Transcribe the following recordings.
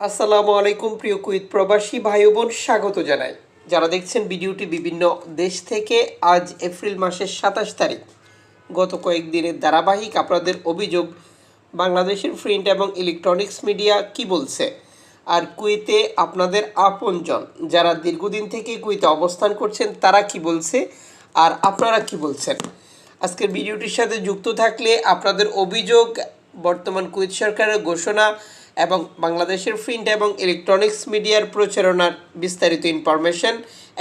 আসসালামু আলাইকুম প্রিয় কুইত প্রবাসী ভাই বোন, স্বাগত জানাই। যারা দেখছেন ভিডিওটি বিভিন্ন দেশ থেকে, আজ এপ্রিল মাসের সাতাশ তারিখ। গত কয়েকদিনের ধারাবাহিক আপনাদের অভিযোগ, বাংলাদেশের প্রিন্ট এবং ইলেকট্রনিক্স মিডিয়া কি বলছে? আর কুয়েতে আপনাদের আপনজন, যারা দীর্ঘদিন থেকে কুয়েতে অবস্থান করছেন, তারা কি বলছে? আর আপনারা কি বলছেন? আজকের ভিডিওটির সাথে যুক্ত থাকলে আপনাদের অভিযোগ, বর্তমান কুয়েত সরকারের ঘোষণা এবং বাংলাদেশের প্রিন্ট এবং ইলেকট্রনিক্স মিডিয়ার প্রচারণার বিস্তারিত ইনফরমেশন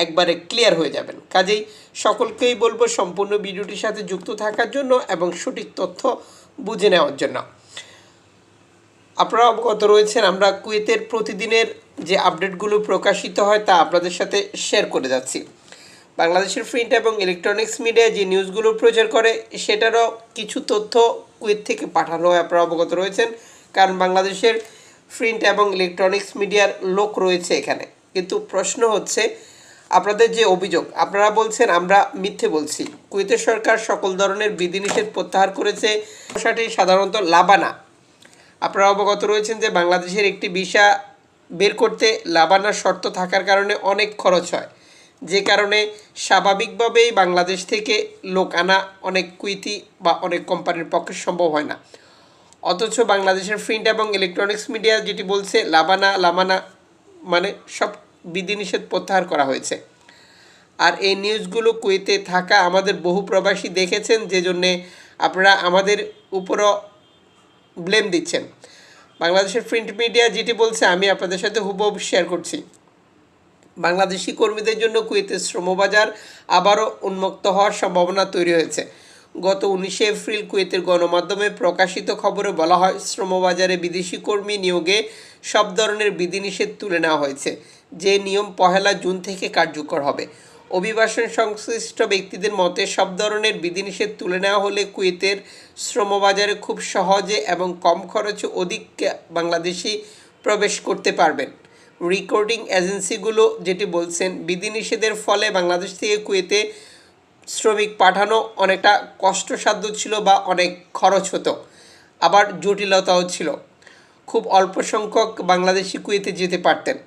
একবারে ক্লিয়ার হয়ে যাবেন। কাজেই সকলকেই বলব সম্পূর্ণ ভিডিওটির সাথে যুক্ত থাকার জন্য এবং সঠিক তথ্য বুঝে নেওয়ার জন্য। আপনারা অবগত রয়েছেন, আমরা কুয়েতের প্রতিদিনের যে আপডেটগুলো প্রকাশিত হয় তা আপনাদের সাথে শেয়ার করে যাচ্ছি। বাংলাদেশের প্রিন্ট এবং ইলেকট্রনিক্স মিডিয়া যে নিউজগুলো প্রচার করে, সেটারও কিছু তথ্য কুয়েত থেকে পাঠানো হয়, আপনারা অবগত রয়েছেন। কারণ বাংলাদেশের প্রিন্ট এবং ইলেকট্রনিক্স মিডিয়ার লোক রয়েছে এখানে। কিন্তু প্রশ্ন হচ্ছে, আপনাদের যে অভিযোগ, আপনারা বলছেন, আমরা মিথ্যে বলছি। কুয়েতের সরকার সকল ধরনের বিধিনিষেধ প্রত্যাহার করেছে। সমস্যাটি সাধারণত লাবানা। আপনারা অবগত রয়েছেন যে বাংলাদেশের একটি ভিসা বের করতে লাবানার শর্ত থাকার কারণে অনেক খরচ হয়। যে কারণে স্বাভাবিকভাবেই বাংলাদেশ থেকে লোক আনা অনেক কুইতি বা অনেক কোম্পানির পক্ষে সম্ভব হয় না। অথচ বাংলাদেশের প্রিন্ট এবং ইলেকট্রনিক্স মিডিয়া যেটি বলছে, লাবানা, লামানা মানে সব বিধিনিষেধ প্রত্যাহার করা হয়েছে। আর এই নিউজগুলো কুয়েতে থাকা আমাদের বহু প্রবাসী দেখেছেন, যে জন্যে আপনারা আমাদের উপরও ব্লেম দিচ্ছেন। বাংলাদেশের প্রিন্ট মিডিয়া যেটি বলছে, আমি আপনাদের সাথে হুবহু শেয়ার করছি। বাংলাদেশি কর্মীদের জন্য কুয়েতের শ্রমবাজার আবারও উন্মুক্ত হওয়ার সম্ভাবনা তৈরি হয়েছে। গত উনিশে এপ্রিল কুয়েতের গণমাধ্যমে প্রকাশিত খবরে বলা হয়, শ্রমবাজারে বিদেশি কর্মী নিয়োগে সব ধরনের বিধিনিষেধ তুলে নেওয়া হয়েছে। যে নিয়ম পহেলা জুন থেকে কার্যকর হবে। অভিবাসন সংশ্লিষ্ট ব্যক্তিদের মতে, সব ধরনের বিধিনিষেধ তুলে নেওয়া হলে কুয়েতের শ্রমবাজারে খুব সহজে এবং কম খরচে অধিক বাংলাদেশি প্রবেশ করতে পারবেন। রেকর্ডিং এজেন্সিগুলো যেটি বলছেন, বিধিনিষেধের ফলে বাংলাদেশ থেকে কুয়েতে শ্রমিক পাঠানো অনেকটা কষ্টসাধ্য ছিল বা অনেক খরচ হতো। আবার জটিলতাও ছিল। খুব অল্প সংখ্যক বাংলাদেশি কুয়েতে যেতে পারতেন।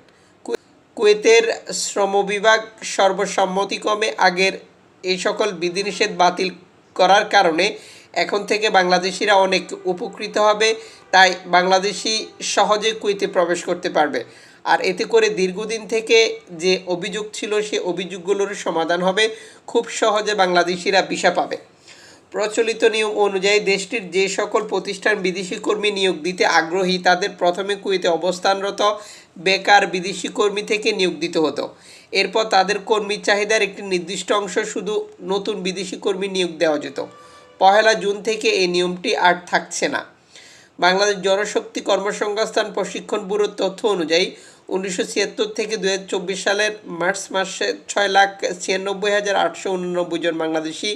কুয়েতের শ্রম বিভাগ সর্বসম্মতিক্রমে আগের এই সকল বিধিনিষেধ বাতিল করার কারণে এখন থেকে বাংলাদেশিরা অনেক উপকৃত হবে, তাই বাংলাদেশি সহজে কুয়েতে প্রবেশ করতে পারবে। আর এতে করে দীর্ঘদিন থেকে যে অভিযোগ ছিল, সে অভিযোগগুলোর সমাধান হবে। খুব সহজে বাংলাদেশিরা ভিসা পাবে। প্রচলিত নিয়ম অনুযায়ী দেশটির যে সকল প্রতিষ্ঠান বিদেশি কর্মী নিয়োগ দিতে আগ্রহী, তাদের প্রথমে কুয়েতে অবস্থানরত বেকার বিদেশি কর্মী থেকে নিয়োগ দিতে হতো। এরপর তাদের কর্মী চাহিদার একটি নির্দিষ্ট অংশ শুধু নতুন বিদেশি কর্মী নিয়োগ দেওয়া যেত। পহেলা জুন থেকে এই নিয়মটি আর থাকছে না। বাংলাদেশ জনশক্তি কর্মসংস্থান প্রশিক্ষণ ব্যুরোর তথ্য অনুযায়ী উনিশশো ছিয়াত্তর থেকে দু সালের মার্চ মাসে ছয় লাখ ছিয়ানব্বই হাজার আটশো উননব্বই জন বাংলাদেশি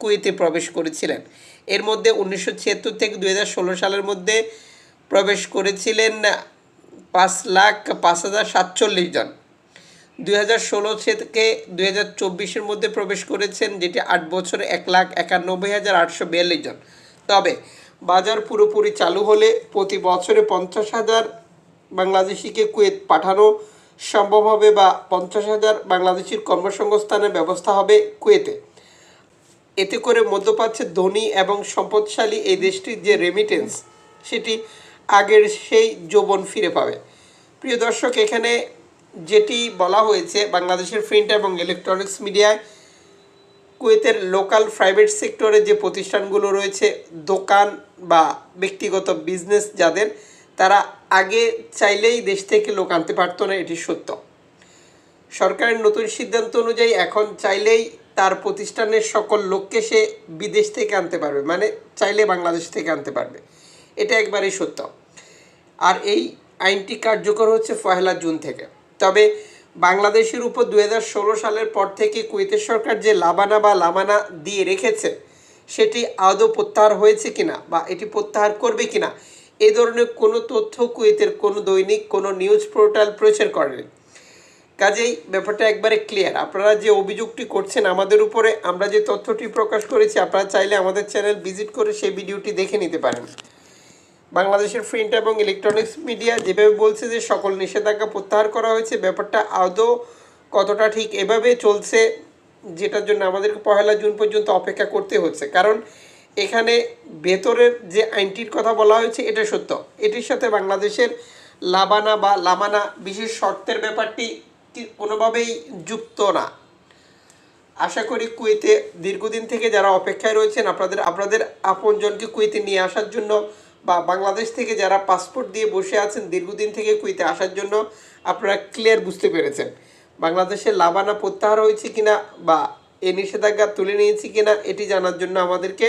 কুয়েতে প্রবেশ করেছিলেন। এর মধ্যে উনিশশো ছিয়াত্তর থেকে দু সালের মধ্যে প্রবেশ করেছিলেন পাঁচ লাখ পাঁচ হাজার সাতচল্লিশ জন। দুই হাজার ষোলো থেকে দুই হাজার চব্বিশের মধ্যে প্রবেশ করেছেন, যেটি আট বছরে এক লাখ একানব্বই হাজার আটশো বিয়াল্লিশ জন। তবে বাজার পুরোপুরি চালু হলে প্রতি বছরে পঞ্চাশ হাজার বাংলাদেশিকে কুয়েত পাঠানো সম্ভব হবে বা পঞ্চাশ হাজার বাংলাদেশির কর্মসংস্থানের ব্যবস্থা হবে কুয়েতে। এতে করে মধ্যপ্রাচ্যের ধনী এবং সম্পদশালী এই দেশটির যে রেমিটেন্স সেটি আগের সেই যৌবন ফিরে পাবে। প্রিয় দর্শক, এখানে যেটি বলা হয়েছে, বাংলাদেশের প্রিন্ট এবং ইলেকট্রনিক্স মিডিয়ায় কুয়েতের লোকাল প্রাইভেট সেক্টরে যে প্রতিষ্ঠানগুলো রয়েছে, দোকান বা ব্যক্তিগত বিজনেস যাদের, তারা আগে চাইলেই দেশ থেকে লোক আনতে পারতো না, এটি সত্য। সরকারের নতুন সিদ্ধান্ত অনুযায়ী এখন চাইলেই তার প্রতিষ্ঠানের সকল লোককে সে বিদেশ থেকে আনতে পারবে মানে চাইলে বাংলাদেশ থেকে আনতে পারবে। এটা একবারেই সত্য। আর এই আইনটি কার্যকর হচ্ছে পহেলা জুন থেকে। তবে বাংলাদেশের উপর দু হাজার ষোলো সালের পর থেকে কুয়েতের সরকার যে লাবানা বা লামানা দিয়ে রেখেছে সেটি আদৌ প্রত্যাহার হয়েছে কিনা বা এটি প্রত্যাহার করবে কিনা, এ ধরনের কোনো তথ্য কুয়েতের কোনো দৈনিক, কোনো নিউজ পোর্টাল প্রচার করেনি। কাজেই ব্যাপারটা একবারে ক্লিয়ার। আপনারা যে অভিযোগটি করছেন আমাদের উপরে, আমরা যে তথ্যটি প্রকাশ করেছি, আপনারা চাইলে আমাদের চ্যানেল ভিজিট করে সেই ভিডিওটি দেখে নিতে পারেন। বাংলাদেশের প্রিন্ট এবং ইলেকট্রনিক্স মিডিয়া যেভাবে বলছে যে সকল নিষেধাজ্ঞা প্রত্যাহার করা হয়েছে, ব্যাপারটা আদৌ কতটা ঠিক এভাবে চলছে যেটার জন্য আমাদেরকে পহেলা জুন পর্যন্ত অপেক্ষা করতে হচ্ছে। কারণ এখানে ভেতরের যে আইনটির কথা বলা হয়েছে, এটা সত্য। এটির সাথে বাংলাদেশের লাবানা বা লামানা বিশেষ শর্তের ব্যাপারটি কোনোভাবেই যুক্ত না। আশা করি কুয়েতে দীর্ঘদিন থেকে যারা অপেক্ষায় রয়েছেন, আপনাদের আপনাদের আপনজনকে কুয়েতে নিয়ে আসার জন্য বা বাংলাদেশ থেকে যারা পাসপোর্ট দিয়ে বসে আছেন, দীর্ঘদিন থেকে কুয়েতে আসার জন্য আপনারা ক্লিয়ার বুঝতে পেরেছেন। বাংলাদেশের লাভানা প্রত্যাহার হয়েছে কিনা বা এ নিষেধাজ্ঞা তুলে নিয়েছি কিনা, এটি জানার জন্য আমাদেরকে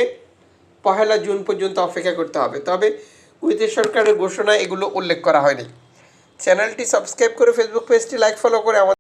পহেলা জুন পর্যন্ত অপেক্ষা করতে হবে। তবে উইতে সরকারের ঘোষণা এগুলো উল্লেখ করা হয়নি। চ্যানেলটি সাবস্ক্রাইব করে ফেসবুক পেজটি লাইক ফলো করে আমাদের